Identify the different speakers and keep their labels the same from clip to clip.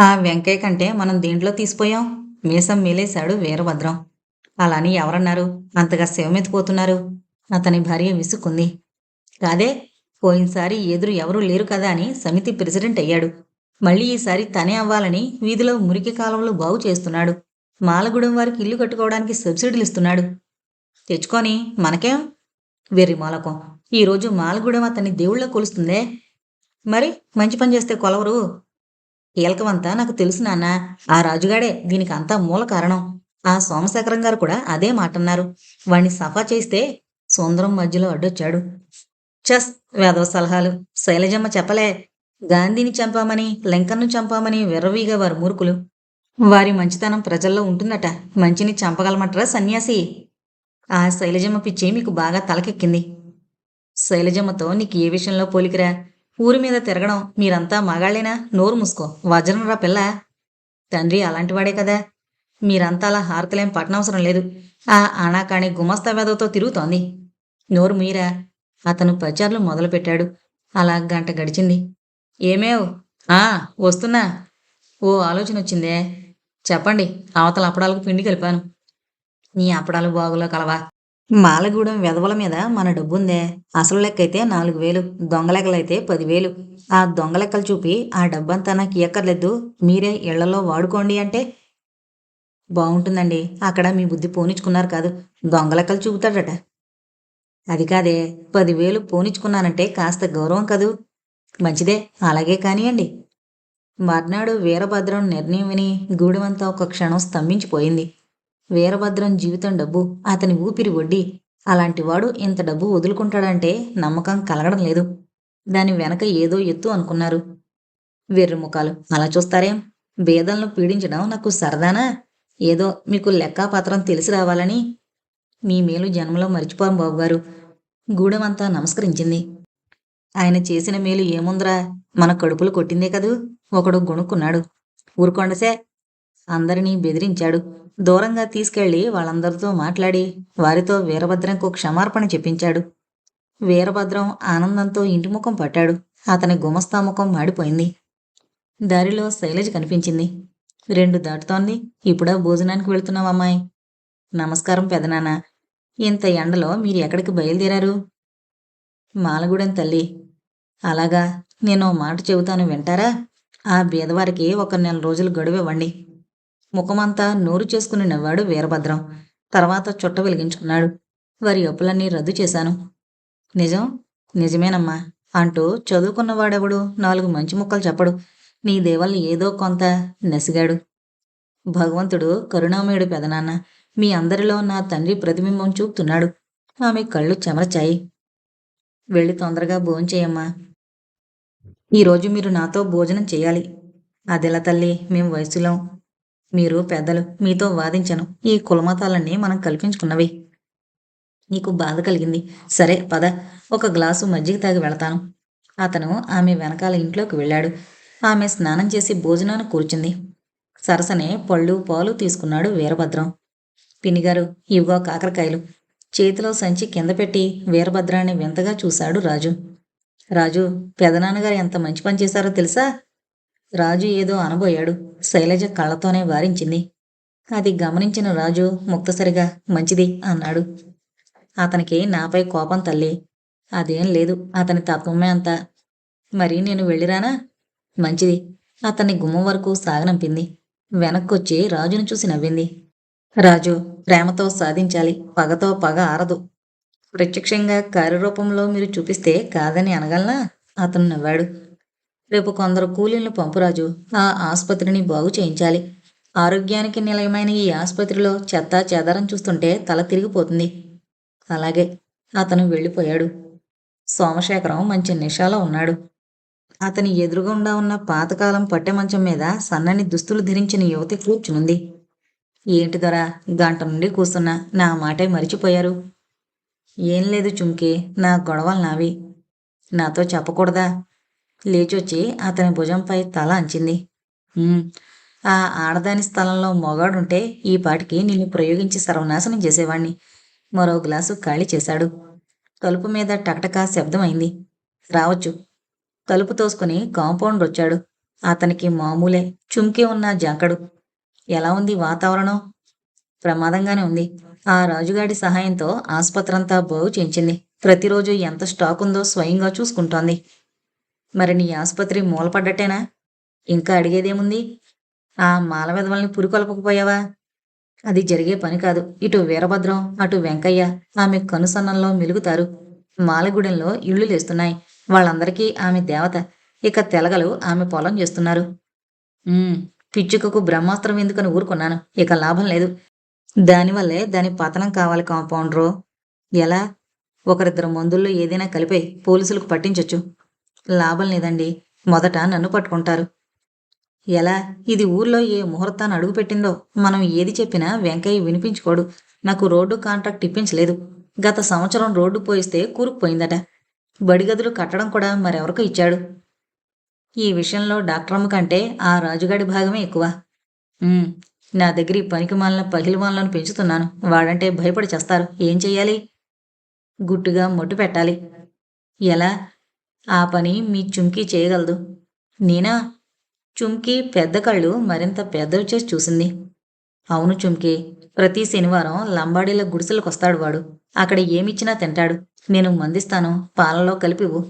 Speaker 1: ఆ వెంకయ్య కంటే మనం దీంట్లో తీసిపోయాం? మీసం మేలేశాడు వీరభద్రం. అలాని ఎవరన్నారు? అంతగా శివమెత్తిపోతున్నారు అతని భార్య విసుక్కుంది. కాదే పోయినసారి ఎదురు ఎవరూ లేరు కదా అని సమితి ప్రెసిడెంట్ అయ్యాడు. మళ్ళీ ఈసారి తనే అవ్వాలని వీధిలో మురికి కాలంలో బాగు చేస్తున్నాడు. మాలగూడెం వారికి ఇల్లు కట్టుకోవడానికి సబ్సిడీలు ఇస్తున్నాడు. తెచ్చుకొని మనకేం? వెర్రి మాలకం. ఈరోజు మాలగూడెం అతన్ని దేవుళ్ళ కొలుస్తుందే. మరి మంచి పని చేస్తే కొలవరు. కీలకమంతా నాకు తెలుసు నాన్న. ఆ రాజుగాడే దీనికి అంతా మూల కారణం. ఆ సోమశేఖరం గారు కూడా అదే మాటన్నారు. వాణ్ణి సఫా చేస్తే సుందరం మధ్యలో అడ్డొచ్చాడు. చస్ వేదవ సలహాలు. శైలజమ్మ చెప్పలే. గాంధీని చంపామని లింకన్ను చంపామని విర్రవీగా వారు మూర్ఖులు. వారి మంచితనం ప్రజల్లో ఉంటుందట. మంచిని చంపగలమంటారా సన్యాసి? ఆ శైలజమ్మ పిచ్చి మీకు బాగా తలకెక్కింది. శైలజమ్మతో నీకు ఏ విషయంలో పోలికరా? ఊరి మీద తిరగడం మీరంతా మగాళ్ళేనా? నోరు మూసుకో. వజ్రంరా పిల్ల. తండ్రి అలాంటివాడే కదా. మీరంతా అలా హార్కలేం పట్టనవసరం లేదు. ఆ అనాకాణి గుమస్తా వేదవతో తిరుగుతోంది. నోరు మీరా? అతను ప్రచారులు మొదలుపెట్టాడు. అలా గంట గడిచింది. ఏమేవ్? ఆ వస్తున్నా. ఓ ఆలోచన వచ్చిందే చెప్పండి అవతల అప్పడాలకు పిండి కలిపాను. నీ అప్పడాలు బాగులో కలవా? మాలగూడెం వెధవల మీద మన డబ్బుందే. అసలు లెక్కైతే నాలుగు వేలు దొంగలెక్కలైతే పదివేలు. ఆ దొంగ లెక్కలు చూపి ఆ డబ్బంతా నాకు ఎక్కర్లేదు మీరే ఇళ్ళలో వాడుకోండి అంటే బాగుంటుందండి అక్కడ మీ బుద్ధి పోనిచ్చుకున్నారు కాదు. దొంగ లెక్కలు చూపుతాడట. అది కాదే పదివేలు పోనిచ్చుకున్నానంటే కాస్త గౌరవం కదూ. మంచిదే అలాగే కానియండి. మర్నాడు వీరభద్రం నిర్ణయం విని గూడెమంతా ఒక క్షణం స్తంభించిపోయింది. వీరభద్రం జీవితం డబ్బు అతని ఊపిరి వడ్డీ అలాంటివాడు ఇంత డబ్బు వదులుకుంటాడంటే నమ్మకం కలగడం లేదు. దాని వెనక ఏదో ఎత్తు అనుకున్నారు. వెర్రిముఖాలు అలా చూస్తారేం? భేదలను పీడించడం నాకు సరదానా? ఏదో మీకు లెక్కాపత్రం తెలిసి రావాలని. మీ మేలు జన్మలో మర్చిపోం బాబుగారు. గూడెమంతా నమస్కరించింది. ఆయన చేసిన మేలు ఏముందిరా? మన కడుపులు కొట్టిందే కదూ? ఒకడు గుణుక్కున్నాడు. ఊరుకొండసే అందరినీ బెదిరించాడు. దూరంగా తీసుకెళ్ళి వాళ్ళందరితో మాట్లాడి వారితో వీరభద్రంకు క్షమార్పణ చెప్పించాడు. వీరభద్రం ఆనందంతో ఇంటి ముఖం పట్టాడు. అతని గుమస్తా ముఖం మాడిపోయింది. దారిలో శైలజ కనిపించింది. రెండు దాటుతోంది. ఇప్పుడా భోజనానికి వెళ్తున్నాం అమ్మాయి. నమస్కారం పెదనాన్న. ఇంత ఎండలో మీరు ఎక్కడికి బయలుదేరారు? మాలగూడెం తల్లి. అలాగా నేను మాట చెబుతాను వింటారా? ఆ బీదవారికి ఒక నెల రోజులు గడువివ్వండి ముఖమంతా నోరు చేసుకుని నవ్వాడు వీరభద్రం. తర్వాత చుట్ట వెలిగించుకున్నాడు. వారి అప్పులన్నీ రద్దు చేశాను. నిజం? నిజమేనమ్మా అంటూ చదువుకున్నవాడెవడు? నాలుగు మంచి ముక్కలు చెప్పడు. నీ దేవల్ని ఏదో కొంత నెసిగాడు. భగవంతుడు కరుణామయుడు పెదనాన్న. మీ అందరిలో నా తండ్రి ప్రతిబింబం చూపుతున్నాడు. ఆమె కళ్ళు చెమరచాయి. వెళ్ళి తొందరగా భోంచేయమ్మా ఈరోజు మీరు నాతో భోజనం చేయాలి. అదెలా తల్లి మేము వయసులం. మీరు పెద్దలు మీతో వాదించను. ఈ కులమతాలన్నీ మనం కల్పించుకున్నవి. నీకు బాధ కలిగింది. సరే పద. ఒక గ్లాసు మజ్జిగ తాగి వెళతాను. అతను ఆమె వెనకాల ఇంట్లోకి వెళ్ళాడు. ఆమె స్నానం చేసి భోజనాన్ని కూర్చుంది. సరసనే పళ్ళు పాలు తీసుకున్నాడు వీరభద్రం. పినిగారు ఇవిగో కాకరకాయలు. చేతిలో సంచి కింద పెట్టి వీరభద్రాన్ని వింతగా చూశాడు రాజు. రాజు పెదనాన్నగారు ఎంత మంచి పని చేశారో తెలుసా? రాజు ఏదో అనబోయాడు. శైలజ కళ్ళతోనే వారించింది. అది గమనించిన రాజు ముక్తసరిగా మంచిది అన్నాడు. అతనికి నాపై కోపం తల్లి. అదేం లేదు అతని తత్వమే అంతా. మరి నేను వెళ్ళిరానా? మంచిది. అతన్ని గుమ్మం వరకు సాగనంపింది. వెనక్కొచ్చి రాజును చూసి నవ్వింది. రాజు ప్రేమతో సాధించాలి పగతో పగ ఆరదు. ప్రత్యక్షంగా కార్యరూపంలో మీరు చూపిస్తే కాదని అనగలనా? అతను నవ్వాడు. రేపు కొందరు కూలీలను పంపురాజు ఆ ఆసుపత్రిని బాగు చేయించాలి. ఆరోగ్యానికి నిలయమైన ఈ ఆసుపత్రిలో చెత్త చెదారం చూస్తుంటే తల తిరిగిపోతుంది. అలాగే అతను వెళ్ళిపోయాడు. సోమశేఖరం మంచి నిషాలో ఉన్నాడు. అతని ఎదురుగుండా ఉన్న పాతకాలం పట్టె మంచం మీద సన్నని దుస్తులు ధరించిన యువతి కూర్చునుంది. ఏంటి దొరా గంట నుండి కూస్తున్నా నా మాటే మరిచిపోయారు. ఏం లేదు చుంకి నా గొడవలు నావి. నాతో చెప్పకూడదా? లేచొచ్చి అతని భుజంపై తల అంచింది. ఆ ఆడదాని స్థలంలో మొగాడుంటే ఈ పాటికి నిన్ను ప్రయోగించి సర్వనాశనం చేసేవాణ్ణి. మరో గ్లాసు ఖాళీ చేశాడు. తలుపు మీద టకటకా శబ్దమైంది రావచ్చు. తలుపు తోసుకుని కాంపౌండ్ వచ్చాడు. అతనికి మామూలే చుమ్కే ఉన్న జాంకడు. ఎలా ఉంది వాతావరణం? ప్రమాదంగానే ఉంది. ఆ రాజుగాడి సహాయంతో ఆసుపత్రంతా బాగు చేయించింది. ప్రతిరోజు ఎంత స్టాక్ ఉందో స్వయంగా చూసుకుంటోంది. మరి నీ ఆసుపత్రి మూలపడ్డట్టేనా? ఇంకా అడిగేదేముంది? ఆ మాల విధవల్ని పురికొల్పకపోయావా? అది జరిగే పని కాదు. ఇటు వీరభద్రం అటు వెంకయ్య ఆమె కనుసన్నంలో మెలుగుతారు. మాలగూడెంలో ఇళ్ళు లేస్తున్నాయి. వాళ్ళందరికీ ఆమె దేవత. ఇక తెలగలు ఆమె పొలం చేస్తున్నారు. పిచ్చుకకు బ్రహ్మాస్త్రం ఎందుకని ఊరుకున్నాను. ఇక లాభం లేదు. దానివల్లే దాని పతనం కావాలి కాంపౌండరు? ఎలా? ఒకరిద్దరు మందుల్లో ఏదైనా కలిపే పోలీసులకు పట్టించొచ్చు. లాభం లేదండి. మొదట నన్ను పట్టుకుంటారు. ఎలా? ఇది ఊర్లో ఏ ముహూర్తాన్ని అడుగుపెట్టిందో? మనం ఏది చెప్పినా వెంకయ్య వినిపించుకోడు. నాకు రోడ్డు కాంట్రాక్ట్ ఇప్పించలేదు. గత సంవత్సరం రోడ్డు పోయిస్తే కూరుకుపోయిందట. బడిగదులు కట్టడం కూడా మరెవరికో ఇచ్చాడు. ఈ విషయంలో డాక్టరమ్మ కంటే ఆ రాజుగాడి భాగమే ఎక్కువ. నా దగ్గర ఈ పనికి మాలిన పహిల్వాన్లను పెంచుతున్నాను. వాడంటే భయపడి చేస్తారు. ఏం చెయ్యాలి? గుట్టుగా మొట్టు పెట్టాలి. ఎలా? ఆ పని మీ చుంకీ చేయగలదు. నేనా? చుమ్కీ పెద్ద కళ్ళు మరింత పెద్దవి చేసి చూసింది. అవును చుమ్కీ ప్రతి శనివారం లంబాడీల గుడిసెలకు వస్తాడు వాడు. అక్కడ ఏమిచ్చినా తింటాడు. నేను మందిస్తాను. పాలలో కలిపివు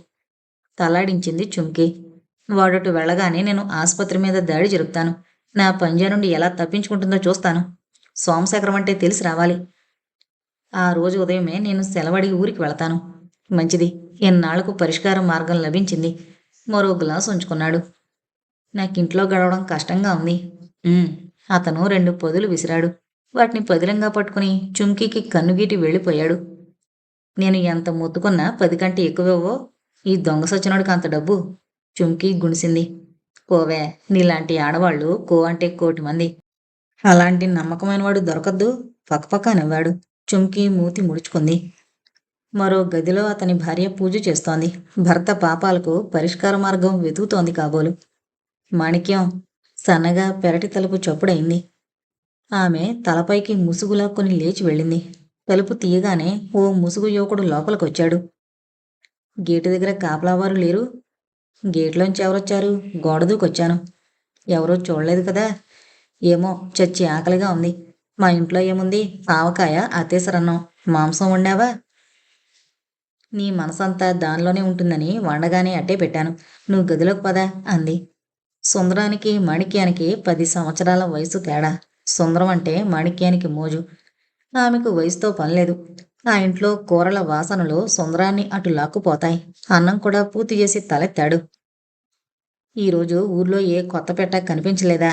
Speaker 1: తలాడించింది చుమ్కీ. వాడటు వెళ్ళగానే నేను ఆసుపత్రి మీద దాడి జరుపుతాను. నా పంజా నుండి ఎలా తప్పించుకుంటుందో చూస్తాను. సోమశేఖరం అంటే తెలిసి రావాలి. ఆ రోజు ఉదయమే నేను సెలవడి ఊరికి వెళతాను. మంచిది. ఎన్నాళ్ళకు పరిష్కార మార్గం లభించింది? మరో గ్లాస్ ఉంచుకున్నాడు. నాకింట్లో గడవడం కష్టంగా ఉంది. అతను రెండు పొదులు విసిరాడు. వాటిని పదిలంగా పట్టుకుని చుంకీకి కన్నుగీటి వెళ్ళిపోయాడు. నేను ఎంత మొత్తుకున్నా పది కంటే ఎక్కువేవో? ఈ దొంగ సచ్చినోడికి అంత డబ్బు? చుంకీ గుణిసింది. కోవే నీలాంటి ఆడవాళ్ళు కో అంటే కోటి మంది. అలాంటి నమ్మకమైన వాడు దొరకద్దు. పక్కపక్క నవ్వాడు. చుంకీ మూతి ముడుచుకుంది. మరో గదిలో అతని భార్య పూజ చేస్తోంది. భర్త పాపాలకు పరిష్కార మార్గం వెతుకుతోంది కాబోలు. మాణిక్యం సన్నగా పెరటి తలుపు చప్పుడైంది ఆమె తలపైకి ముసుగులాక్కొని లేచి వెళ్ళింది. తలుపు తీయగానే ఓ ముసుగు యువకుడు లోపలికొచ్చాడు. గేటు దగ్గర కాపలావారు లేరు. గేట్లోంచి ఎవరొచ్చారు? గోడ దూకొచ్చాను. ఎవరో చూడలేదు కదా. ఏమో చచ్చి ఆకలిగా ఉంది. మా ఇంట్లో ఏముంది? ఆవకాయ అతేసరన్నం మాంసం వండావా? నీ మనసంతా దానిలోనే ఉంటుందని వండగానే అట్టే పెట్టాను. నువ్వు గదిలోకి పదా అంది. సుందరానికి మాణిక్యానికి పది సంవత్సరాల వయసు తేడా. సుందరం అంటే మాణిక్యానికి మోజు. ఆమెకు వయసుతో పనిలేదు ఆ ఇంట్లో కూరల వాసనలు సుందరాన్ని అటు లాక్కుపోతాయి. అన్నం కూడా పూర్తి చేసి తలెత్తాడు. ఈరోజు ఊర్లో ఏ కొత్త పెట్ట కనిపించలేదా?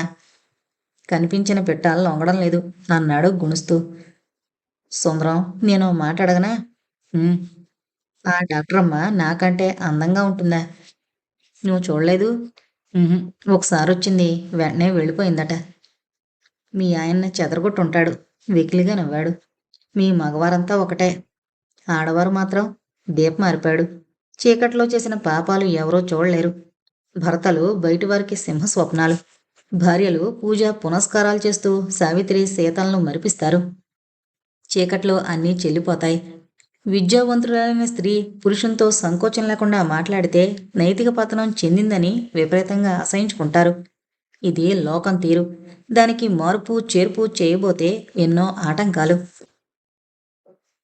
Speaker 1: కనిపించిన పెట్టాలు లొంగడం లేదు. అన్నాడు గుణుస్తూ సుందరం నేను ఓ మాట అడగనా? ఆ డాక్టరమ్మ నాకంటే అందంగా ఉంటుందా? నువ్వు చూడలేదు? "ఉహుం. ఒకసారి వచ్చింది వెంటనే వెళ్ళిపోయిందట. మీ ఆయన్ని చెదరగొట్టుంటాడు వెకిలిగా నవ్వాడు. మీ మగవారంతా ఒకటే. ఆడవారు మాత్రం దీపం మారిపాడు చీకట్లో చేసిన పాపాలు ఎవరో చూడలేరు. భర్తలు బయటివారికి సింహ స్వప్నాలు భార్యలు పూజ పునస్కారాలు చేస్తూ సావిత్రి సీతలను మరిపిస్తారు. చీకట్లో అన్నీ చెల్లిపోతాయి. విద్యావంతురాలైన స్త్రీ పురుషునితో సంకోచం లేకుండా మాట్లాడితే నైతిక పతనం చెందిందని విపరీతంగా అసహించుకుంటారు. ఇది లోకం తీరు. దానికి మార్పు చేర్పు చేయబోతే ఎన్నో ఆటంకాలు.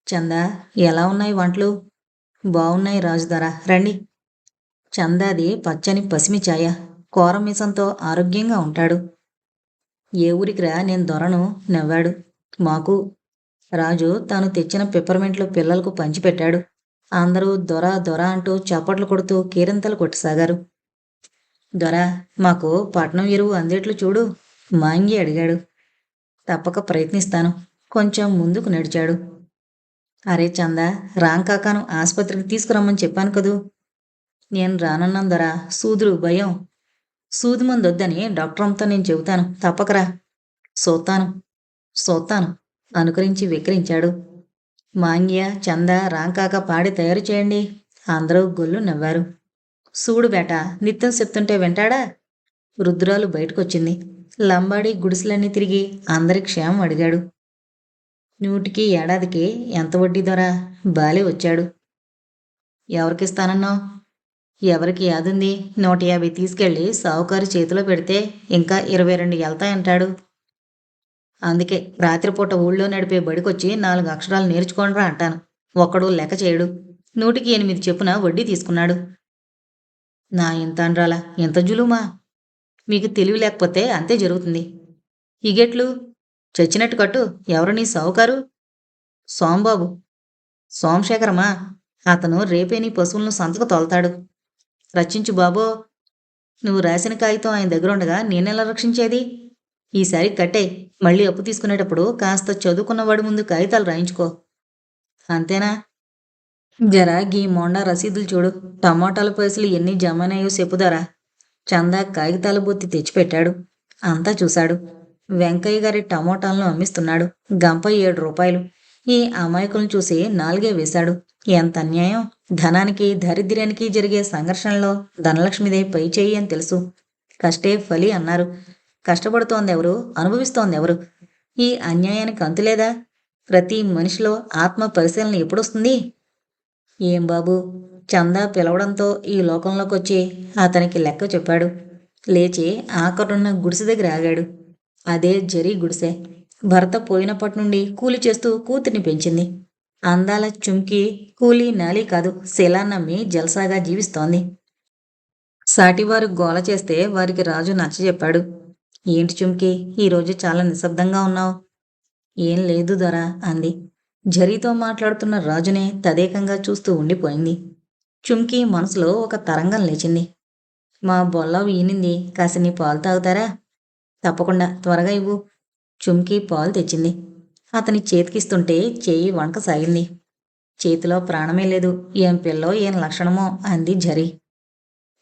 Speaker 1: చందా ఎలా ఉన్నాయి వంటలు? బాగున్నాయి రాజుధర రండి. చందాది పచ్చని పసిమి ఛాయ కోరమీసంతో ఆరోగ్యంగా ఉంటాడు. ఏ ఊరికిరా నేను దొరను నవ్వాడు. మాకు రాజు తాను తెచ్చిన పిప్పర్మెంట్లు పిల్లలకు పంచిపెట్టాడు. అందరూ దొర దొర అంటూ చప్పట్లు కొడుతూ కీరింతలు కొట్టసాగారు. దొర మాకు పట్నం ఎరువు అందేట్లు చూడు మాంగి అడిగాడు. తప్పక ప్రయత్నిస్తాను. కొంచెం ముందుకు నడిచాడు. అరే చందా రాంకాకాను ఆసుపత్రికి తీసుకురమ్మని చెప్పాను కదూ. నేను రానన్నాను దొరా సూదులు భయం. సూది మందొద్దని డాక్టర్ అంతా నేను చెబుతాను. తప్పకరా. సోతాను సోతాను అనుకరించి విక్రించాడు మాంగ్య చంద రాంకాక పాడి తయారు చేయండి. అందరూ గొల్లు నవ్వారు. సూడు బేట నిత్యం చెప్తుంటే వింటాడా? రుద్రాలు బయటకొచ్చింది. లంబాడి గుడిసెలన్నీ తిరిగి అందరి క్షేమం అడిగాడు. నూటికి ఏడాదికి ఎంత వడ్డీ ధర? బాలే వచ్చాడు. ఎవరికిస్తానన్నావు? ఎవరికి యాదుంది? నూట యాభై తీసుకెళ్ళి సావుకారు చేతిలో పెడితే ఇంకా ఇరవై రెండు వెళ్తాయంటాడు అందుకే రాత్రిపూట ఊళ్ళో నడిపే బడికొచ్చి నాలుగు అక్షరాలు నేర్చుకోండిరా అంటాను. ఒక్కడు లెక్క చేయడు. నూటికి ఎనిమిది చెప్పున వడ్డీ తీసుకున్నాడు. నా ఇంత అనరాలా ఎంత జులుమా? మీకు తెలివి లేకపోతే అంతే జరుగుతుంది. ఇగెట్లు చచ్చినట్టు కట్టు. ఎవరు నీ సావుకారు? సోంబాబు. సోమశేఖరమా? అతను రేపే నీ పశువులను సంతకు తోలుతాడు. రచించు బాబో. నువ్వు రాసిన కాగితం ఆయన దగ్గర ఉండగా నేనెలా రక్షించేది? ఈసారి కట్టే. మళ్ళీ అప్పు తీసుకునేటప్పుడు కాస్త చదువుకున్నవాడి ముందు కాగితాలు రాయించుకో. అంతేనా? జరా గీ మొండా రసీదులు చూడు. టమాటాల పైసలు ఎన్ని జమనాయో చెప్పుదారా చందా కాగితాల బొత్తి తెచ్చిపెట్టాడు. అంతా చూశాడు. వెంకయ్య గారి టమోటాలను అమ్మిస్తున్నాడు. గంప ఏడు రూపాయలు. ఈ అమాయకులను చూసి నాలుగే వేశాడు. ఎంత అన్యాయం? ధనానికి దరిద్రానికి జరిగే సంఘర్షణలో ధనలక్ష్మిదే పై చేయి అని తెలుసు. కష్టే ఫలి అన్నారు. కష్టపడుతోంది ఎవరు అనుభవిస్తోంది ఎవరు ఈ అన్యాయానికి అంతులేదా ప్రతి మనిషిలో ఆత్మ పరిశీలన ఎప్పుడొస్తుంది? ఏం బాబు? చందా పిలవడంతో ఈ లోకంలోకి వచ్చి అతనికి లెక్క చెప్పాడు. లేచి ఆఖరున్న గుడిసె దగ్గర ఆగాడు. అదే జరీ గుడిసె. భర్త పోయినప్పటి నుండి కూలి చేస్తూ కూతుర్ని పెంచింది. అందాల చుంకి కూలి నాలి కాదు శిలా నమ్మి జల్సాగా జీవిస్తోంది. సాటివారు గోల చేస్తే వారికి రాజు నచ్చ చెప్పాడు ఏంటి చుమ్కి? ఈరోజు చాలా నిశ్శబ్దంగా ఉన్నావు. ఏం లేదు దొరా అంది. జరీతో మాట్లాడుతున్న రాజునే తదేకంగా చూస్తూ ఉండిపోయింది. చుమ్కి మనసులో ఒక తరంగం లేచింది. మా బొల్ల ఈనింది. కాసిని పాలు తాగుతారా? తప్పకుండా. త్వరగా ఇవ్వు. చుమ్కి పాలు తెచ్చింది. అతని చేతికిస్తుంటే చేయి వణక సాగింది. చేతిలో ప్రాణమే లేదు. ఏం పిల్లో ఏం లక్షణమో అంది జరి.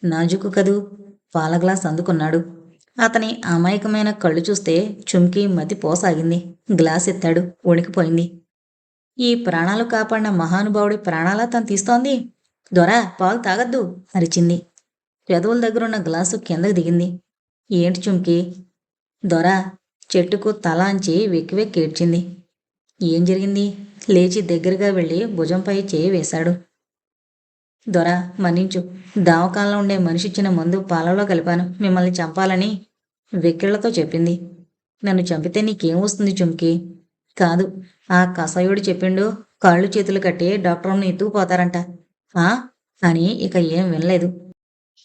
Speaker 1: నాజుకు కదూ. పాల గ్లాస్ అందుకున్నాడు. అతని అమాయకమైన కళ్ళు చూస్తే చుమ్కి మతి పోసాగింది. గ్లాస్ ఎత్తాడు వణికిపోయింది. ఈ ప్రాణాలు కాపాడిన మహానుభావుడి ప్రాణాలా తను తీస్తోంది. దొరా పాలు తాగద్దు అరిచింది. పెదవుల దగ్గరున్న గ్లాసు కిందకు దిగింది. ఏంటి చుమ్కి? దొర చెట్టుకు తల అంచి వెక్కి వెక్కి ఏడ్చింది. ఏం జరిగింది? లేచి దగ్గరగా వెళ్ళి భుజంపై చేయి వేశాడు. దొర మన్నించు. దావకాలంలో ఉండే మనిషి ఇచ్చిన మందు పాలలో కలిపాను. మిమ్మల్ని చంపాలని వెక్కిళ్ళతో చెప్పింది. నన్ను చంపితే నీకేం వస్తుంది చుమ్కి? కాదు ఆ కసాయుడు చెప్పిండు కాళ్ళు చేతులు కట్టి డాక్టర్ని ఎత్తుకుపోతారంట ఆ? అని ఇక ఏం వినలేదు.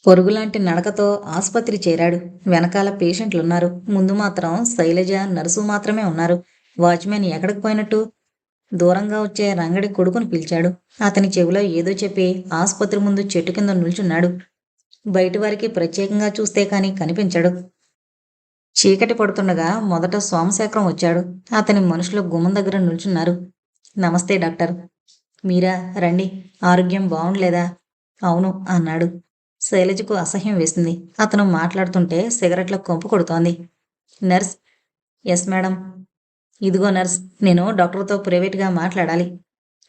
Speaker 1: పొరుగులాంటి నడకతో ఆసుపత్రి చేరాడు. వెనకాల పేషెంట్లున్నారు. ముందు మాత్రం శైలజ నర్సు మాత్రమే ఉన్నారు. వాచ్మెన్ ఎక్కడికి పోయినట్టు? దూరంగా వచ్చే రంగడి కొడుకును పిలిచాడు. అతని చెవిలో ఏదో చెప్పి ఆసుపత్రి ముందు చెట్టు కింద నిల్చున్నాడు. బయటి వారికి ప్రత్యేకంగా చూస్తే కానీ కనిపించడు. చీకటి పడుతుండగా మొదట సోమశేఖరం వచ్చాడు. అతని మనుషులు గుమ్మం దగ్గర నిల్చున్నారు. నమస్తే డాక్టర్. మీరా? రండి. ఆరోగ్యం బాగుండలేదా? అవును అన్నాడు. శైలజకు అసహ్యం వేసింది. అతను మాట్లాడుతుంటే సిగరెట్ల కొంపు కొడుతోంది. నర్స్? Yes madam. ఇదిగో నర్స్ నేను డాక్టర్తో ప్రైవేట్గా మాట్లాడాలి.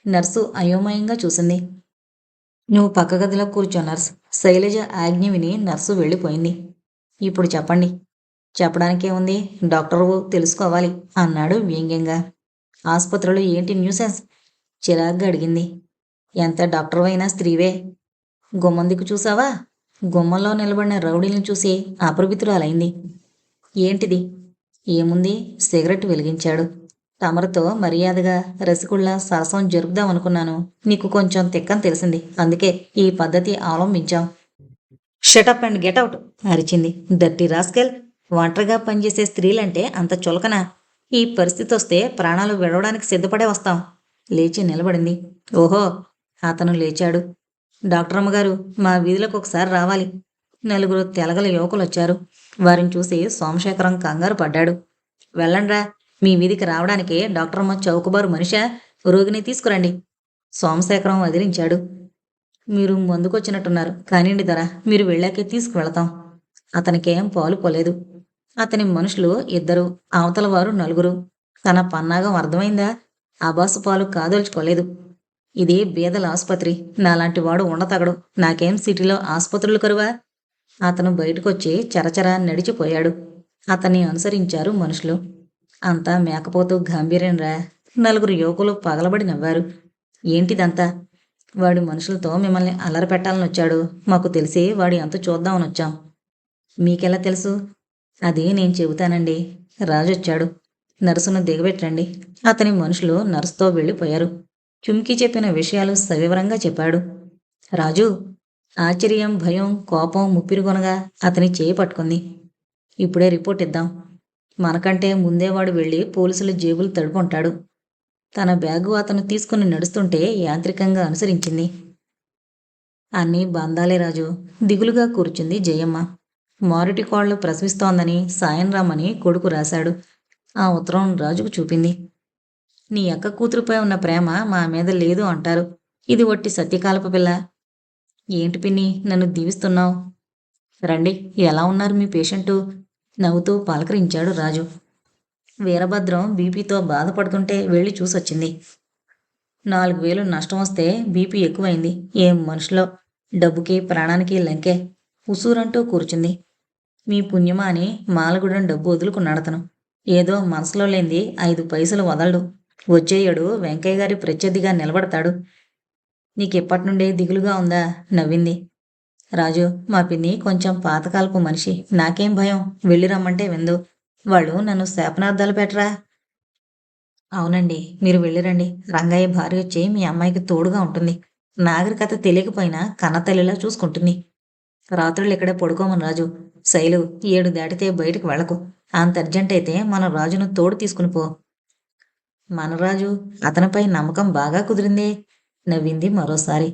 Speaker 1: నర్సు అయోమయంగా చూసింది. నువ్వు పక్క గదిలో కూర్చో నర్స్. శైలజ ఆజ్ఞ విని నర్సు వెళ్ళిపోయింది. ఇప్పుడు చెప్పండి. చెప్పడానికే ఉంది డాక్టరు తెలుసుకోవాలి అన్నాడు వ్యంగ్యంగా. ఆసుపత్రిలో ఏంటి న్యూసెన్స్? చిరాగ్గా అడిగింది ఎంత డాక్టర్ అయినా స్త్రీవే. దిక్కు చూసావా? గుమ్మంలో నిలబడిన రౌడీని చూసి అపరిమితురాలైంది. ఏంటిది? ఏముంది? సిగరెట్ వెలిగించాడు. తమరితో మర్యాదగా రసికుళ్ళ సరసం జరుపుదాం అనుకున్నాను నీకు కొంచెం తిక్కని తెలిసింది. అందుకే ఈ పద్ధతి అవలంబించాం. షటప్ అండ్ గెట్అవుట్ అరిచింది. దట్టి రాస్కెల్ ఒంటరిగా పనిచేసే స్త్రీలంటే అంత చులకన. ఈ పరిస్థితి వస్తే ప్రాణాలు విడవడానికి సిద్ధపడే వస్తాం. లేచి నిలబడింది. ఓహో అతను లేచాడు. డాక్టర్ అమ్మగారు మా వీధిలోకి ఒకసారి రావాలి. నలుగురు తెలగల యువకులు వచ్చారు వారిని చూసి సోమశేఖరం కంగారు పడ్డాడు. వెళ్ళండ్రా మీ వీధికి రావడానికి డాక్టర్ అమ్మ చౌకబారు మనిష రోగిని తీసుకురండి. సోమశేఖరం వదిలించాడు. మీరు ముందుకొచ్చినట్టున్నారు. కానివ్వండి ధర మీరు వెళ్ళాకే తీసుకువెళతాం. అతనికేం పాలు పోలేదు. అతని మనుషులు ఇద్దరు అవతల వారు నలుగురు. తన పన్నాగం అర్థమైందా? ఆబాసు పాలు కాదోల్చుకోలేదు. ఇది బీదల ఆసుపత్రి. నాలాంటి వాడు ఉండతగడు. నాకేం సిటీలో ఆసుపత్రులు కరువా? అతను బయటకొచ్చి చరచర నడిచిపోయాడు. అతన్ని అనుసరించారు మనుషులు. అంతా మేకపోతూ గాంభీర్యంరా నలుగురు యువకులు పగలబడి నవ్వారు. ఏంటిదంతా? వాడి మనుషులతో మిమ్మల్ని అల్లరి పెట్టాలని వచ్చాడు మాకు తెలిసి వాడి అంత చూద్దామని వచ్చాం మీకెలా తెలుసు? అది నేను చెబుతానండి. రాజు వచ్చాడు. నర్సును దిగబెట్టండి. అతని మనుషులు నర్సుతో వెళ్ళిపోయారు. చుమ్కి చెప్పిన విషయాలు సవివరంగా చెప్పాడు. రాజు ఆశ్చర్యం భయం కోపం ముప్పిరిగొనగా అతని చేయి పట్టుకుంది. ఇప్పుడే రిపోర్ట్ ఇద్దాం. మనకంటే ముందే వాడు వెళ్ళి పోలీసుల జేబులు తడుపుంటాడు. తన బ్యాగు అతను తీసుకుని నడుస్తుంటే యాంత్రికంగా అనుసరించింది. అన్నీ బంధాలే రాజు. దిగులుగా కూర్చుంది జయమ్మ. మారుటి కోళ్ళు ప్రసవిస్తోందని సాయంరామని కొడుకు రాశాడు. ఆ ఉత్తరం రాజుకు చూపింది. నీ అక్క కూతురుపై ఉన్న ప్రేమ మా మీద లేదు అంటారు. ఇది ఒట్టి సత్యకాలప పిల్ల. ఏంటి పిన్ని నన్ను దీవిస్తున్నావు? రండి ఎలా ఉన్నారు మీ పేషెంటు? నవ్వుతూ పలకరించాడు రాజు. వీరభద్రం బీపీతో బాధపడుతుంటే వెళ్ళి చూసొచ్చింది. నాలుగు వేలు నష్టం వస్తే బీపీ ఎక్కువైంది. ఏం మనుషులో? డబ్బుకి ప్రాణానికి లంకే. ఉసూరంటూ కూర్చుంది. మీ పుణ్యమా అని డబ్బు వదులుకున్నాడు ఏదో మనసులో లేంది ఐదు పైసలు వదలడు. వచ్చేయడు వెంకయ్య గారి ప్రత్యర్థిగా నిలబడతాడు. నీకెప్పటి నుండే దిగులుగా ఉందా? నవ్వింది. రాజు మా పిన్ని కొంచెం పాతకాలపు మనిషి. నాకేం భయం? వెళ్ళి రమ్మంటే విందు. వాళ్ళు నన్ను శాపనార్థాలు పెట్టరా? అవునండి మీరు వెళ్ళిరండి. రంగయ్య భార్య వచ్చి మీ అమ్మాయికి తోడుగా ఉంటుంది. నాగరికత తెలియకపోయినా కన్నతల్లిలా చూసుకుంటుంది. రాత్రులు ఇక్కడే పడుకోమని రాజు. శైలు ఏడు దాటితే బయటకు వెళ్ళకు. అంత అర్జెంట్ అయితే మన రాజును తోడు తీసుకుని పో. మన రాజు అతనిపై నమ్మకం బాగా కుదిరిందే నవ్వింది మరోసారి.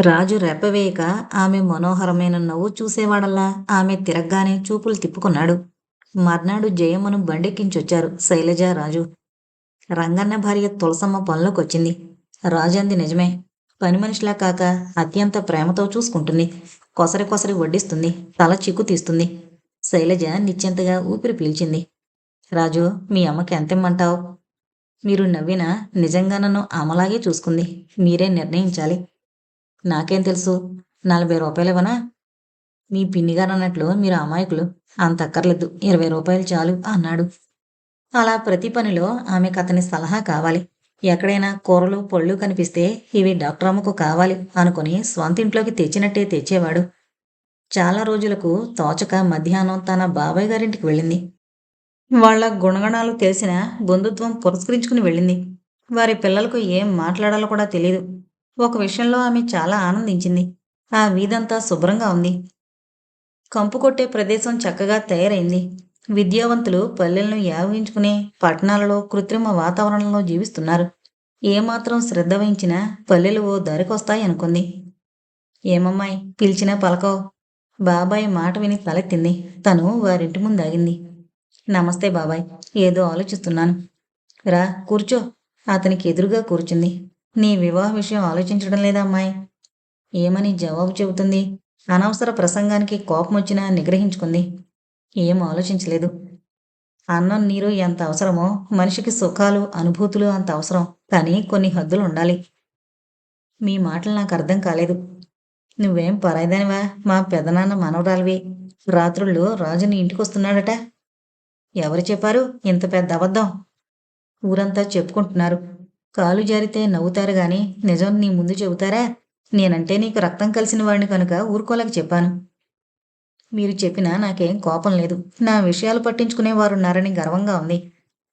Speaker 1: రాజు రెప్పవేయక ఆమె మనోహరమైన నవ్వు చూసేవాడల్లా. ఆమె తిరగ్గానే చూపులు తిప్పుకున్నాడు. మర్నాడు జయమ్మను బండెక్కించొచ్చారు శైలజ రాజు. రంగన్న భార్య తులసమ్మ పనిలోకొచ్చింది. రాజంది నిజమే. పని మనిషిలా కాక అత్యంత ప్రేమతో చూసుకుంటుంది. కొసరి కొసరి వడ్డిస్తుంది తల చిక్కు తీస్తుంది. శైలజ నిశ్చింతగా ఊపిరి పీల్చింది. రాజు మీ అమ్మకి ఎంతమ్మంటావు? మీరు నవ్వినా నిజంగా నన్ను అమలాగే చూసుకుంది. మీరే నిర్ణయించాలి. నాకేం తెలుసు? నలభై రూపాయలు ఇవ్వనా? మీ పిన్నిగారు అన్నట్లు మీరు అమాయకులు. అంత అక్కర్లేదు. ఇరవై రూపాయలు చాలు అన్నాడు. అలా ప్రతి పనిలో ఆమెకు అతని సలహా కావాలి. ఎక్కడైనా కూరలు పళ్ళు కనిపిస్తే ఇవి డాక్టర్ అమ్మకు కావాలి అనుకుని స్వంతింట్లోకి తెచ్చినట్టే తెచ్చేవాడు. చాలా రోజులకు తోచక మధ్యాహ్నం తన బాబాయ్ గారింటికి వెళ్ళింది. వాళ్ళ గుణగణాలు తెలిసిన బంధుత్వం పురస్కరించుకుని వెళ్ళింది. వారి పిల్లలకు ఏం మాట్లాడాలో కూడా తెలియదు ఒక విషయంలో ఆమె చాలా ఆనందించింది. ఆ వీధంతా శుభ్రంగా ఉంది. కంపు కొట్టే ప్రదేశం చక్కగా తయారైంది. విద్యావంతులు పల్లెలను యావించుకునే పట్టణాలలో కృత్రిమ వాతావరణంలో జీవిస్తున్నారు. ఏమాత్రం శ్రద్ధ వహించినా పల్లెలు ఓ దారికొస్తాయి అనుకుంది. ఏమమ్మాయి పిలిచినా పలకో బాబాయ్ మాట విని తలెత్తింది. తను వారింటి ముందాగింది. నమస్తే బాబాయ్ ఏదో ఆలోచిస్తున్నాను. రా కూర్చో. అతనికి ఎదురుగా కూర్చుంది. నీ వివాహ విషయం ఆలోచించడం లేదా అమ్మాయి? ఏమని జవాబు చెబుతుంది? అనవసర ప్రసంగానికి కోపం వచ్చినా నిగ్రహించుకుంది. ఏం ఆలోచించలేదు. అన్నం నీరు ఎంత అవసరమో మనిషికి సుఖాలు అనుభూతులు అంత అవసరం. కానీ కొన్ని హద్దులు ఉండాలి. మీ మాటలు నాకు అర్థం కాలేదు. నువ్వేం పరాయిదానివా? మా పెదనాన్న మనవరాలివి. రాత్రుళ్ళు రాజుని ఇంటికొస్తున్నాడట. ఎవరు చెప్పారు? ఇంత పెద్ద అబద్ధం. ఊరంతా చెప్పుకుంటున్నారు. కాలు జారితే నవ్వుతారు గాని నిజం నీ ముందు చెబుతారా? నేనంటే నీకు రక్తం కలిసిన వాడిని కనుక ఊరుకోలేక చెప్పాను. మీరు చెప్పినా నాకేం కోపం లేదు. నా విషయాలు పట్టించుకునేవారున్నారని గర్వంగా ఉంది.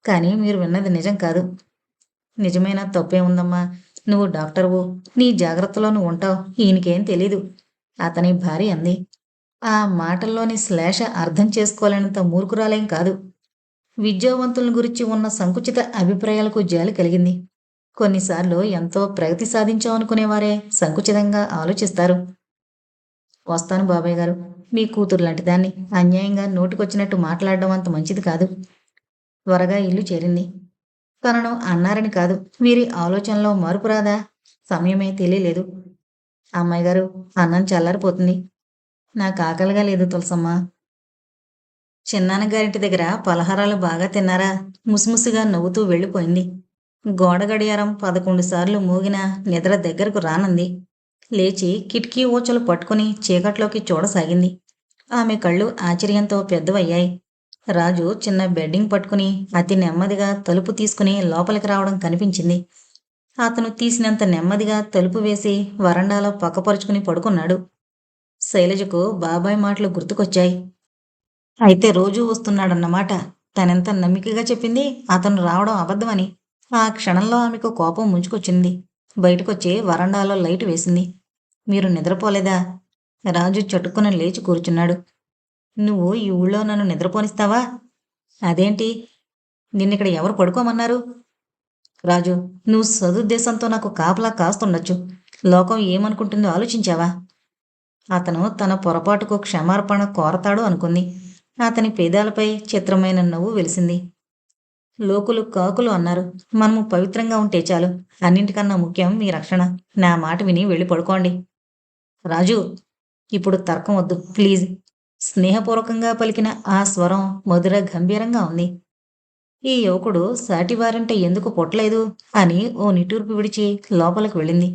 Speaker 1: కానీ మీరు విన్నది నిజం కాదు. నిజమైన తప్పేముందమ్మా నువ్వు డాక్టర్వు నీ జాగ్రత్తలో నువ్వు ఉంటావు. ఈయనకేం తెలీదు. అతని భార్య అంది. ఆ మాటల్లోని శ్లేష అర్థం చేసుకోలేనంత మూర్ఖురాలేం కాదు. విద్యావంతుల గురించి ఉన్న సంకుచిత అభిప్రాయాలకు జాలి కలిగింది. కొన్నిసార్లు ఎంతో ప్రగతి సాధించామనుకునేవారే సంకుచితంగా ఆలోచిస్తారు. వస్తాను బాబాయ్ గారు మీ కూతురు లాంటి దాన్ని అన్యాయంగా నోటికొచ్చినట్టు మాట్లాడడం అంత మంచిది కాదు. త్వరగా ఇల్లు చేరింది. తనను అన్నారని కాదు. వీరి ఆలోచనలో మార్పు రాదా? సమయమే తెలియలేదు. అమ్మాయి గారు అన్నం చల్లారిపోతుంది. నాకు ఆకలిగా లేదు తులసమ్మ. చిన్నాన్న గారింటి దగ్గర పలహారాలు బాగా తిన్నారా? ముసిముసిగా నవ్వుతూ వెళ్ళిపోయింది. గోడ గడియారం పదకొండు సార్లు మూగినా నిద్ర దగ్గరకు రానంది. లేచి కిటికీ ఊచలు పట్టుకుని చీకట్లోకి చూడసాగింది. ఆమె కళ్ళు ఆశ్చర్యంతో పెద్దవయ్యాయి. రాజు చిన్న బెడ్డింగ్ పట్టుకుని అతి నెమ్మదిగా తలుపు తీసుకుని లోపలికి రావడం కనిపించింది. అతను తీసినంత నెమ్మదిగా తలుపు వేసి వరండాలో పక్కపరుచుకుని పడుకున్నాడు. శైలజకు బాబాయ్ మాటలు గుర్తుకొచ్చాయి. అయితే రోజూ వస్తున్నాడన్నమాట. తనెంత నమ్మికగా చెప్పింది అతను రావడం అబద్ధమని. ఆ క్షణంలో ఆమెకు కోపం ముంచుకొచ్చింది. బయటకొచ్చి వరండాలో లైట్ వేసింది. మీరు నిద్రపోలేదా? రాజు చటుక్కున లేచి కూర్చున్నాడు. నువ్వు ఈ ఊళ్ళో నన్ను నిద్రపోనిస్తావా? అదేంటి? నిన్నిక్కడ ఎవరు పడుకోమన్నారు? రాజు నువ్వు సదుద్దేశంతో నాకు కాపలా కాస్తుండొచ్చు. లోకం ఏమనుకుంటుందో ఆలోచించావా? అతను తన పొరపాటుకు క్షమార్పణ కోరతాడు అనుకుంది. అతని పేదాలపై చిత్రమైన నవ్వు వెలిసింది. లోకులు కాకులు అన్నారు. మనము పవిత్రంగా ఉంటే చాలు. అన్నింటికన్నా ముఖ్యం మీ రక్షణ. నా మాట విని వెళ్ళి పడుకోండి. రాజు ఇప్పుడు తర్కం వద్దు. ప్లీజ్. స్నేహపూర్వకంగా పలికిన ఆ స్వరం మధుర గంభీరంగా ఉంది. ఈ యువకుడు సాటివారంటే ఎందుకు పుట్టలేదు అని ఓ నిటూర్పు విడిచి లోపలికి వెళ్ళింది.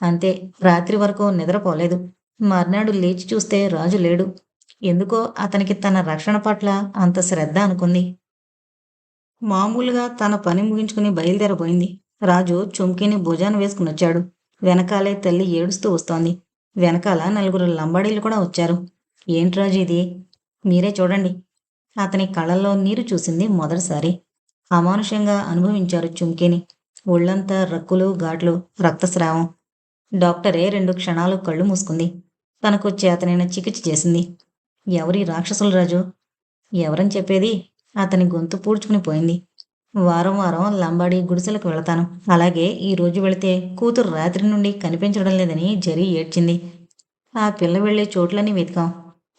Speaker 1: అంతే రాత్రి వరకు నిద్రపోలేదు. మర్నాడు లేచి చూస్తే రాజు లేడు. ఎందుకో అతనికి తన రక్షణ పట్ల అంత శ్రద్ధ అనుకుంది. మామూలుగా తన పని ముగించుకుని బయలుదేరబోయింది. రాజు చుమ్కీని భుజాన వేసుకుని వచ్చాడు వెనకాలే తల్లి ఏడుస్తూ వస్తోంది. వెనకాల నలుగురు లంబాడీలు కూడా వచ్చారు. ఏంటి రాజు ఇది? మీరే చూడండి. అతని కళ్ళల్లో నీరు చూసింది మొదటిసారి. అమానుషంగా అనుభవించారు చుంకేని. ఒళ్ళంతా రక్కులు ఘాట్లు రక్తస్రావం. డాక్టరే రెండు క్షణాలు కళ్ళు మూసుకుంది. తనకు చేతనైన చికిత్స చేసింది. ఎవరి రాక్షసులు రాజు? ఎవరని చెప్పేది? అతని గొంతు పూడ్చుకుని పోయింది. వారం వారం లంబాడి గుడిసెలకు వెళతాను. అలాగే ఈ రోజు వెళితే కూతురు రాత్రి నుండి కనిపించడం లేదని జరి ఏడ్చింది. ఆ పిల్ల వెళ్ళే చోట్లన్నీ వెతికాం.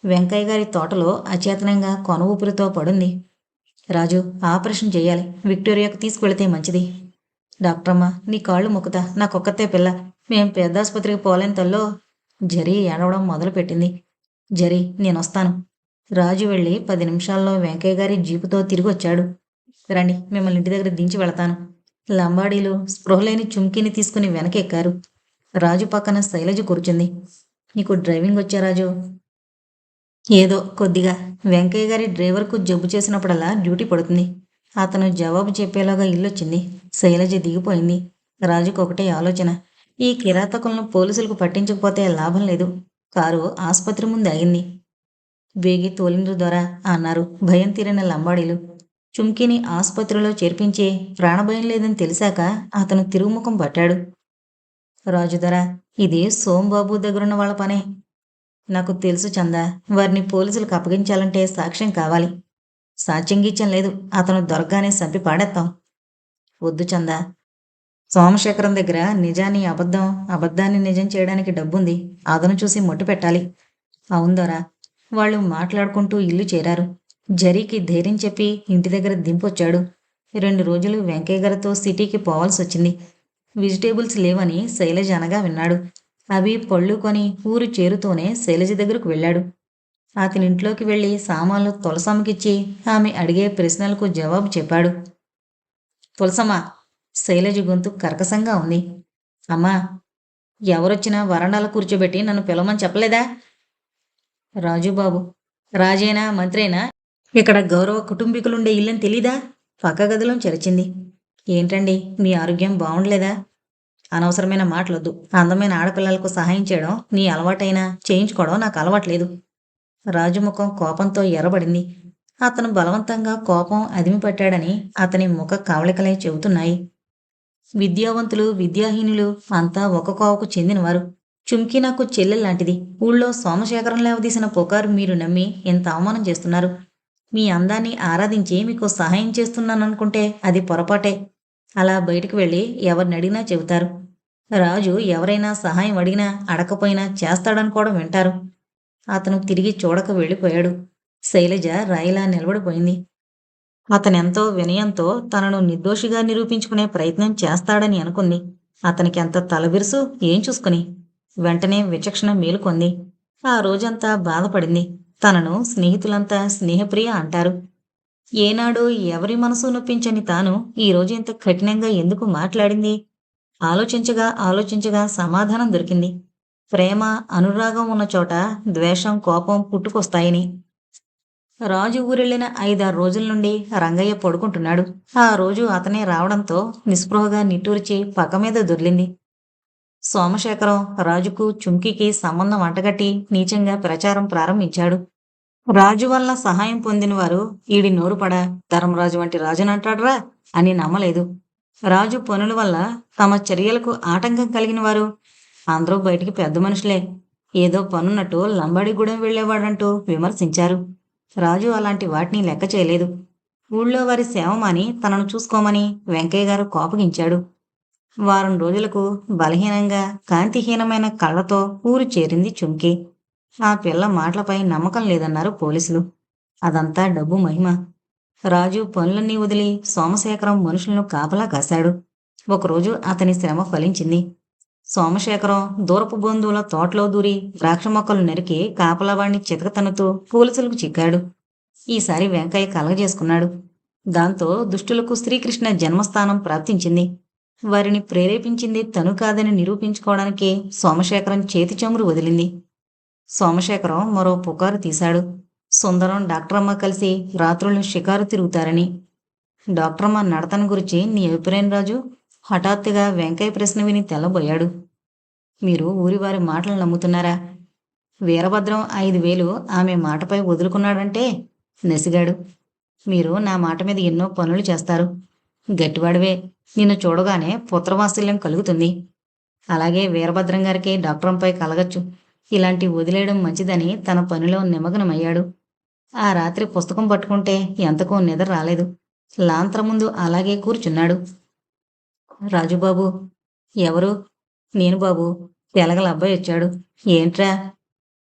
Speaker 1: వెంకయ్య గారి తోటలో అచేతనంగా కొన ఊపిరితో పడుంది. రాజు ఆపరేషన్ చేయాలి. విక్టోరియాకు తీసుకువెళితే మంచిది. డాక్టరమ్మ నీ కాళ్ళు మొక్కుతా. నాకొక్కతే పిల్ల. మేం పెద్దాసుపత్రికి పోలేని తల్లో జరి ఏడవడం మొదలుపెట్టింది. జరి నేనొస్తాను. రాజు వెళ్ళి పది నిమిషాల్లో వెంకయ్య గారి జీపుతో తిరిగి వచ్చాడు రండి మిమ్మల్ని ఇంటి దగ్గర దించి వెళతాను. లంబాడీలు స్పృహలేని చుమ్కీని తీసుకుని వెనకెక్కారు. రాజు పక్కన శైలజ కూర్చుంది. నీకు డ్రైవింగ్ వచ్చా రాజు? ఏదో కొద్దిగా. వెంకయ్య గారి డ్రైవర్కు జబ్బు చేసినప్పుడల్లా డ్యూటీ పడుతుంది. అతను జవాబు చెప్పేలాగా ఇల్లొచ్చింది. శైలజ దిగిపోయింది. రాజుకు ఒకటే ఆలోచన. ఈ కిరాతకులను పోలీసులకు పట్టించకపోతే లాభం లేదు. కారు ఆసుపత్రి ముందు ఆగింది వేగి తోలిందు ద్వారా అన్నారు భయం తీరిన లంబాడీలు. చుమ్కిని ఆసుపత్రిలో చేర్పించే ప్రాణభయం లేదని తెలిసాక అతను తిరుగుముఖం పట్టాడు. రాజుదొర ఇది సోంబాబు దగ్గరున్న వాళ్ళ పనే. నాకు తెలుసు చందా వారిని పోలీసులకు అప్పగించాలంటే సాక్ష్యం కావాలి. సాక్ష్యం గీచ్యం లేదు అతను దొరకగానే చంపి పాడేస్తాం వద్దు చందా. సోమశేఖరం దగ్గర నిజాన్ని అబద్ధం అబద్ధాన్ని నిజం చేయడానికి డబ్బుంది అదను చూసి మొట్టు పెట్టాలి. అవుందోరా వాళ్ళు మాట్లాడుకుంటూ ఇల్లు చేరారు. జరీకి ధైర్యం చెప్పి ఇంటి దగ్గర దింపొచ్చాడు. రెండు రోజులు వెంకయ్య గారితో సిటీకి పోవాల్సి వచ్చింది. వెజిటేబుల్స్ లేవని శైలజ అనగా విన్నాడు. అవి పళ్ళు కొని ఊరు చేరుతూనే శైలజ దగ్గరకు వెళ్ళాడు. అతని ఇంట్లోకి వెళ్ళి సామాన్లు తులసమ్మకిచ్చి ఆమె అడిగే ప్రశ్నలకు జవాబు చెప్పాడు. తులసమ్మ శైలజ గొంతు కర్కశంగా ఉంది. అమ్మా ఎవరొచ్చినా వరండాలో కూర్చోబెట్టి నన్ను పిలవమని చెప్పలేదా? రాజుబాబు రాజేనా మంత్రైనా? ఇక్కడ గౌరవ కుటుంబీకులుండే ఇల్లని తెలీదా? పక్క గదిలో చెరిచింది. ఏంటండి? మీ ఆరోగ్యం బాగుండలేదా అనవసరమైన మాటలొద్దు. అందమైన ఆడపిల్లలకు సహాయం చేయడం నీ అలవాటైనా? చేయించుకోవడం నాకు అలవాట్లేదు. రాజుముఖం కోపంతో ఎర్రబడింది. అతను బలవంతంగా కోపం అదిమి పట్టాడని అతని ముఖ కవళికలే చెబుతున్నాయి. విద్యావంతులు విద్యాహీనులు అంతా ఒక కోవకు చెందినవారు. చుమ్కీ నాకు చెల్లెల్లాంటిది. ఊళ్ళో సోమశేఖరం లేవదీసిన పుకారు మీరు నమ్మి ఇంత అవమానం చేస్తున్నారు? మీ అందాన్ని ఆరాధించి మీకు సహాయం చేస్తున్నాననుకుంటే అది పొరపాటే. అలా బయటికి వెళ్ళి ఎవరిని అడిగినా చెబుతారు. రాజు ఎవరైనా సహాయం అడిగినా అడకపోయినా చేస్తాడనుకోవడం వింటారు. అతను తిరిగి చూడక వెళ్ళిపోయాడు. శైలజ రాయిలా నిలబడిపోయింది. అతనెంతో వినయంతో తనను నిర్దోషిగా నిరూపించుకునే ప్రయత్నం చేస్తాడని అనుకుంది. అతనికి తలబిరుసు? ఏం చూసుకుని? వెంటనే విచక్షణ మేలుకొంది. ఆ రోజంతా బాధపడింది. తనను స్నేహితులంతా స్నేహప్రియ అంటారు. ఏనాడు ఎవరి మనసు నొప్పించని తాను ఈరోజు ఇంత కఠినంగా ఎందుకు మాట్లాడింది? ఆలోచించగా ఆలోచించగా సమాధానం దొరికింది. ప్రేమ అనురాగం ఉన్న చోట ద్వేషం కోపం పుట్టుకొస్తాయని. రాజు ఊరెళ్ళిన ఐదారు రోజుల నుండి రంగయ్య పడుకుంటున్నాడు. ఆ రోజు అతనే రావడంతో నిస్పృహగా నిట్టూర్చి పక్క మీద దొర్లింది. సోమశేఖరం రాజుకు చుంకికి సంబంధం అంటగట్టి నీచంగా ప్రచారం ప్రారంభించాడు. రాజు వల్ల సహాయం పొందిన వారు ఈడి నోరుపడ ధర్మరాజు వంటి రాజునంటాడురా అని నమ్మలేదు. రాజు పనుల వల్ల తమ చర్యలకు ఆటంకం కలిగిన వారు అందరూ బయటికి పెద్ద మనుషులే. ఏదో పనున్నట్టు లంబాడిగూడెం వెళ్ళేవాడంటూ విమర్శించారు. రాజు అలాంటి వాటిని లెక్క చేయలేదు. ఊళ్ళో వారి సేవమాని తనను చూసుకోమని వెంకయ్య గారు కోపగించాడు. వారం రోజులకు బలహీనంగా కాంతిహీనమైన కళ్ళతో ఊరు చేరింది చుంకి ఆ పిల్ల మాటలపై నమ్మకం లేదన్నారు పోలీసులు. అదంతా డబ్బు మహిమ. రాజు పనులన్నీ వదిలి సోమశేఖరం మనుషులను కాపలా కాశాడు. ఒకరోజు అతని శ్రమ ఫలించింది. సోమశేఖరం దూరపు బంధువుల తోటలో దూరి ద్రాక్ష మొక్కలు నరికి కాపలావాణ్ణి చితకతనుతూ పోలీసులకు చిక్కాడు. ఈసారి వెంకయ్య కలగజేసుకున్నాడు. దాంతో దుష్టులకు శ్రీకృష్ణ జన్మస్థానం ప్రాప్తించింది. వారిని ప్రేరేపించింది తను కాదని నిరూపించుకోవడానికే సోమశేఖరం చేతి చమురు వదిలింది. సోమశేఖరం మరో పుకారు తీశాడు. సుందరం డాక్టరమ్మ కలిసి రాత్రులను షికారు తిరుగుతారని. డాక్టరమ్మ నడతన గురించి నీ అభిప్రాయం రాజు? హఠాత్తుగా వెంకయ్య ప్రశ్న విని తెల్లబోయాడు. మీరు ఊరివారి మాటలు నమ్ముతున్నారా? వీరభద్రం ఐదు వేలు ఆమె మాటపై వదులుకున్నాడంటే నెసిగాడు. మీరు నా మాట మీద ఎన్నో పనులు చేస్తారు. గట్టివాడవే. నిన్ను చూడగానే పుత్రవాత్సల్యం కలుగుతుంది. అలాగే వీరభద్రం గారికి డాక్టరంపై కలగచ్చు. ఇలాంటి వదిలేయడం మంచిదని తన పనిలో నిమగ్నమయ్యాడు. ఆ రాత్రి పుస్తకం పట్టుకుంటే ఎంతకో నిద్ర రాలేదు. లాంత్ర ముందు అలాగే కూర్చున్నాడు. రాజుబాబు ఎవరు? నేను బాబు. తెలగల అబ్బాయి వచ్చాడు. ఏంట్రా?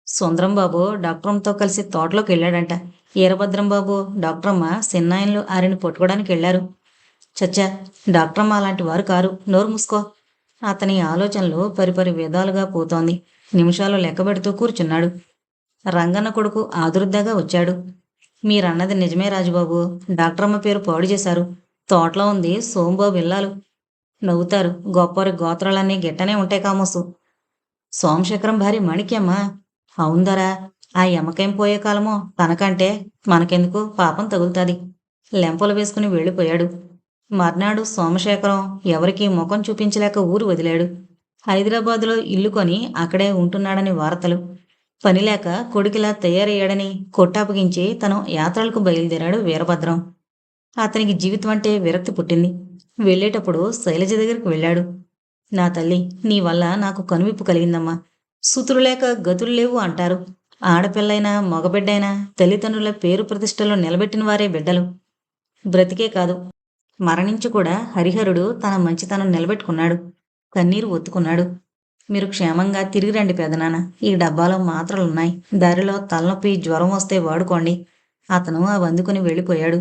Speaker 1: సుందరం బాబు డాక్టరంతో కలిసి తోటలోకి వెళ్ళాడంట. ఈరభద్రం బాబు డాక్టరమ్మ సిన్నాయన్లు ఆరిని పట్టుకోవడానికి వెళ్ళారు. చచ్చా డాక్టరమ్మ అలాంటి వారు కారు. నోరు మూసుకో. అతని ఆలోచనలు పరిపరి విధాలుగా పోతోంది. నిమిషాలు లెక్కబెడుతూ కూర్చున్నాడు. రంగన్న కొడుకు ఆదురుద్దగా వచ్చాడు. మీరన్నది నిజమే రాజుబాబు. డాక్టరమ్మ పేరు పాడు చేశారు. తోటలో ఉంది సోంబాబు ఇల్లాలు. నవ్వుతారు. గొప్పరి గోత్రాలన్నీ గిట్టనే ఉంటాయి కామోసు. సోమశేఖరం భార్య మణిక్యమ్మ అవుందరా ఆ ఎమ్మకేం పోయే కాలమో తనకంటే మనకెందుకు పాపం తగులుతుంది. లెంపలు వేసుకుని వెళ్ళిపోయాడు. మర్నాడు సోమశేఖరం ఎవరికీ ముఖం చూపించలేక ఊరు వదిలాడు. హైదరాబాదులో ఇల్లు కొని అక్కడే ఉంటున్నాడని వార్తలు. పనిలేక కొడుకిలా తయారయ్యాడని కొట్టాపగించి తను యాత్రలకు బయలుదేరాడు వీరభద్రం. అతనికి జీవితం అంటే విరక్తి పుట్టింది. వెళ్ళేటప్పుడు శైలజ దగ్గరికి వెళ్ళాడు. నా తల్లి నీ వల్ల నాకు కనువిప్పు కలిగిందమ్మా. సుతులు లేక గతులు లేవు అంటారు. ఆడపిల్లైనా మగబిడ్డైనా తల్లిదండ్రుల పేరు ప్రతిష్టలో నిలబెట్టిన వారే బిడ్డలు. బ్రతికే కాదు. మరణించి కూడా హరిహరుడు తన మంచితనం నిలబెట్టుకున్నాడు. కన్నీరు ఒత్తుకున్నాడు. మీరు క్షేమంగా తిరిగి రండి పెదనాన్న. ఈ డబ్బాలో మాత్రలున్నాయి. దారిలో తలనొప్పి జ్వరం వస్తే వాడుకోండి. అతను అవి అందుకుని వెళ్ళిపోయాడు.